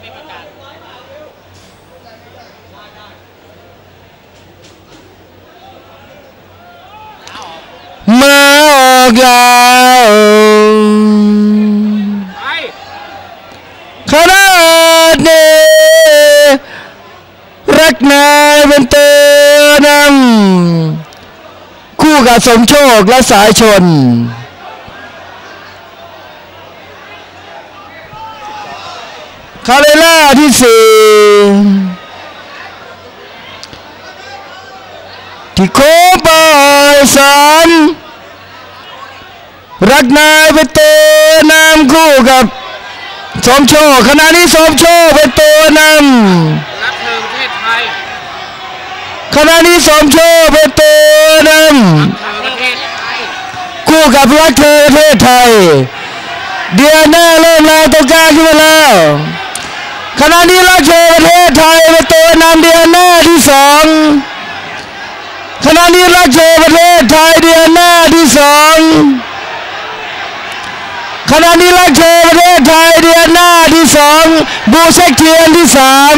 ไม่ประกันมาอกแล้ขนาดนี้รักนายเป็นเตนำคู่กับสมโชคและสายชน คาเรล่าที่สี่ที่โคบายสามรักนายเป็นตัวนำคู่กับสมโชคขณะนี้สมโชคเป็นตัวนรักเธอประเทศไทยำขณะนี้สมโชคเป็นตัวนเธอประเทศไทยำคู่กับรักเธอประเทศไทยเดียน่าเริ่มแรงตรงกลางขึ้นมาแล้ว ขณะนี้รักเธอประเทศไทยเป็นตัวนำเดียน่าที่สองขณะนี้รักเธอประเทศไทยเดียน่าที่สองขณะนี้รักเธอประเทศไทยเดียน่าที่สองบูเซกเกียนที่สาม